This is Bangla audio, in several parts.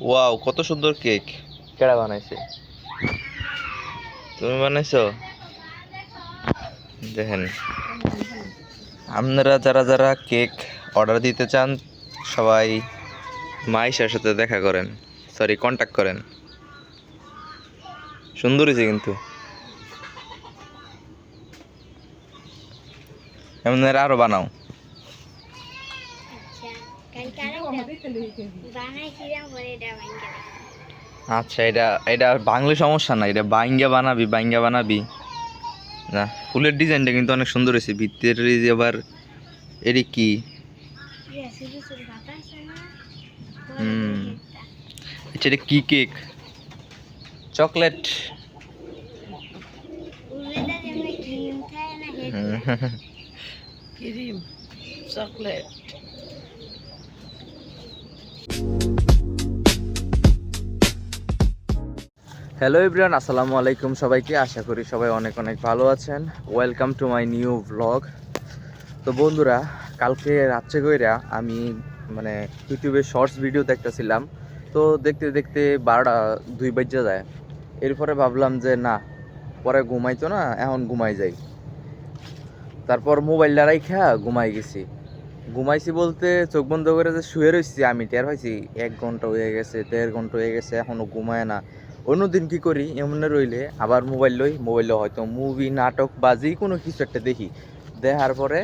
ওয়াও কত সুন্দর কেক কেডা বানাইছে? তুমি বানাইছো? দেখেন। আপনারা যারা যারা কেক অর্ডার দিতে চান সবাই মাইশার সাথে দেখা করেন। সরি কন্ট্যাক্ট করেন। সুন্দর হয়েছে কিন্তু। আপনারা আরও বানাও। আচ্ছা এটা আচ্ছা এটা এটা বাংলা সমস্যা না এটা বাইঙ্গা বানাবি বাইঙ্গা বানাবি। না ফুলের ডিজাইনটা কিন্তু অনেক সুন্দর হয়েছে ভিতরের এই যে আবার এটি কি? হুম। আচ্ছা এটা কি cake? Chocolate. Cream chocolate. Hello everyone আসসালামু আলাইকুম সবাইকে। আশা করি সবাই অনেক অনেক ভালো আছেন। Welcome to my new vlog তো বন্ধুরা, কালকে রাত্রে কইরা আমি মানে ইউটিউবে শর্টস ভিডিও দেখতেছিলাম। তো দেখতে দেখতে বারোটা দুই বাজ্যা যায়। এরপরে ভাবলাম যে, না, পরে ঘুমাইতো না, এখন ঘুমাই যাই। তারপর মোবাইল মোবাইলটা রাইখা, ঘুমাই গেছি। ঘুমাইছি বলতে চোখ বন্ধ করে যে শুয়ে রয়েছি আমি টের হয়েছি এক ঘণ্টা হয়ে গেছে, দেড় ঘণ্টা হয়ে গেছে এখনও ঘুমায় না। অন্যদিন কি করি, এমন রইলে আবার মোবাইল লই মোবাইলে হয়তো মুভি নাটক বা যে কোনো কিছু একটা দেখি। দেখার পরে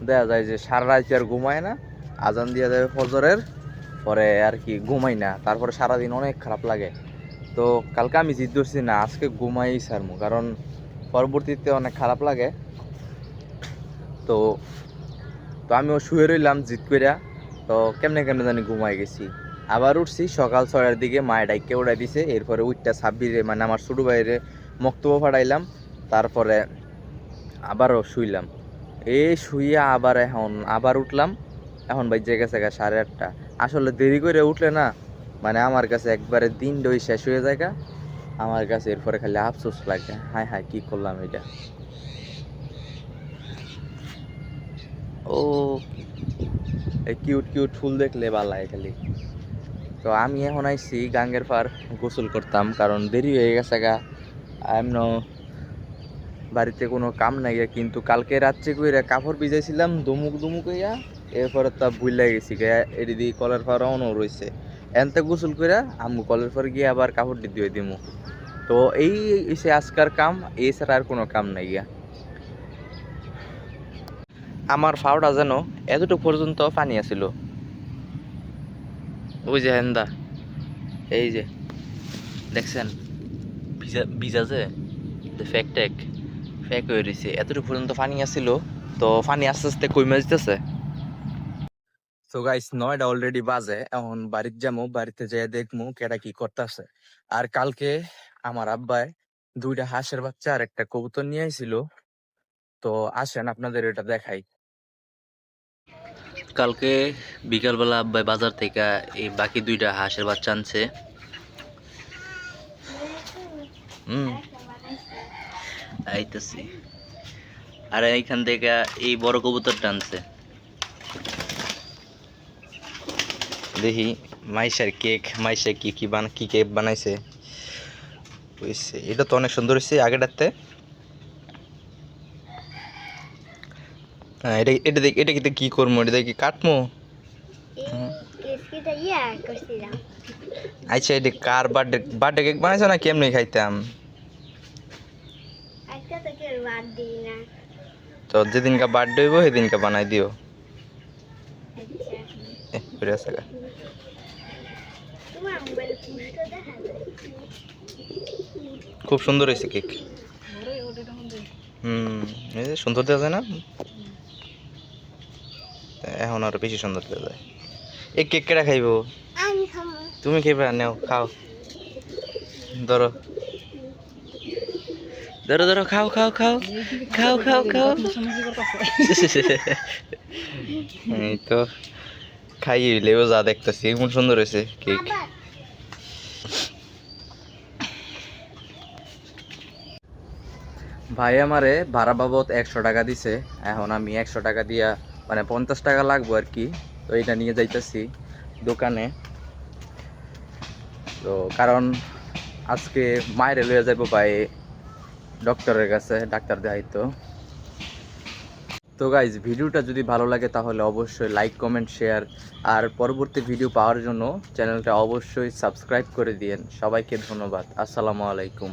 দেখা যায় যে সারা রাত আর ঘুমায় না, আজান দিয়ে দেয় ফজরের, পরে আর কি ঘুমাই না। তারপরে সারাদিন অনেক খারাপ লাগে। তো কালকে আমি জিদ ধরছি না, আজকে ঘুমাই সারমু কারণ পরবর্তীতে অনেক খারাপ লাগে। তো তো আমিও শুয়ে রইলাম জিদ করিয়া তো কেমনে কেমনে জানি ঘুমাই গেছি। আবার উঠছি, সকাল ছয়টার দিকে মায়ের ডাইকে উড়াই দিছে। এরপরে উঠটা ছাব্বিশে মানে আমার ছোটো বাইরে মক্তব্য ফাটাইলাম তারপরে আবারও শুইলাম। এই শুইয়া আবার এখন, আবার উঠলাম। এখন ভাই গেছে গা সাড়ে আটটা। আসলে দেরি করে উঠলে না মানে আমার কাছে একবারে দিন দই শেষ হয়ে যায় আমার কাছে এরপরে খালি আফসোস লাগে হায় হায় কি করলাম এটা? ও, এই কিউট কিউট ফুল দেখলে ভালো লাগে খালি। তো আমি এখন আইছি গাঙ্গের পার গোসল করতাম, কারণ দেরি হয়ে গেছে গা। এমন বাড়িতে কোনো কাম নাই কিন্তু কালকে রাত্রে কইরা কাপড় ভিজাইছিলাম, দুমুক দুমুক হইয়া এরপরে তা ভুল গেছি গা এটি দিয়ে কলের পার অনও রয়েছে এনতে গোসল কইরা আমি কলের পর গিয়ে আবার কাপড় দিয়ে দিমু। তো এই হইছে আজকার কাম, এছাড়া আর কোনো কাম নাই গা। আমার ফাওটা যেন এতটুকু পর্যন্ত পানি আছিল। ওই যে হেন্দা। এই যে, দেখছেন? ভিজা যে ফেক টেক ফেক হয়ে রয়েছে। এতটুকু পর্যন্ত পানি আছিল তো পানি আস্তে আস্তে কমে যেতেছে তো গাইস নয়টা অলরেডি বাজে, এখন বাড়িতে যাব বাড়িতে যেয়ে দেখমু কেটা কি করতেছে। আর কালকে আমার আব্বাই দুইটা হাঁসের বাচ্চা আর একটা কবুতর নিয়ে আইছিল। তো আসেন আপনাদের এটা দেখাই। কালকে বিকালবেলা আব্বাই বাজার থেকে এই বাকি দুইটা হাঁসের বাচ্চা আনছে। আইতেছি। আর এইখান থেকে এই বড় কবুতরটা আনছে। দেখি মাইশার কেক, মাইশা কি কি বানা কি কেক বানাইছে। এটা তো অনেক সুন্দর হয়েছে আগেটাতে হ্যাঁ এটা এটা দেখ এটা কিন্তু কি করব এটা দেখি কাটমো? হুম। কেসকিটা ইয়া আচ্ছা এটা কার বার্থডে বার্থডে কেক বানাইছো না কেমনি খাইতাম? তো যেদিনকা বার্থডে হইব সেদিনকা বানাই দিও। আচ্ছা। দেখা খুব সুন্দর হয়েছে কেক। দেখ হুম এই যে সুন্দর দেওয়া যায় না? এখন আরও বেশি সুন্দর যায়। এই কেক কেটা খাইবো? আমি খাব। তুমি খেবে নেও খাও। ধরো। ধরো ধরো খাও খাও খাও। খাও খাও খাও। এই তো খাইয়ে লেও যা দেখতেছি এমন সুন্দর হয়েছে কেক। ভাই আমারে ভাড়া বাবদ একশো টাকা দিছে এখন আমি একশো টাকা দিয়া মানে পঞ্চাশ টাকা লাগবো আর কি, তো এটা নিয়ে যাইতেছি দোকানে। তো কারণ আজকে মায়ের লইয়া যাব ভাই ডক্টরের কাছে, ডাক্তার দেখাইতো। তো গাইজ ভিডিওটা যদি ভালো লাগে তাহলে অবশ্যই লাইক কমেন্ট শেয়ার আর পরবর্তী ভিডিও পাওয়ার জন্য চ্যানেলটা অবশ্যই সাবস্ক্রাইব করে দিয়েন। সবাইকে ধন্যবাদ। আসসালামু আলাইকুম।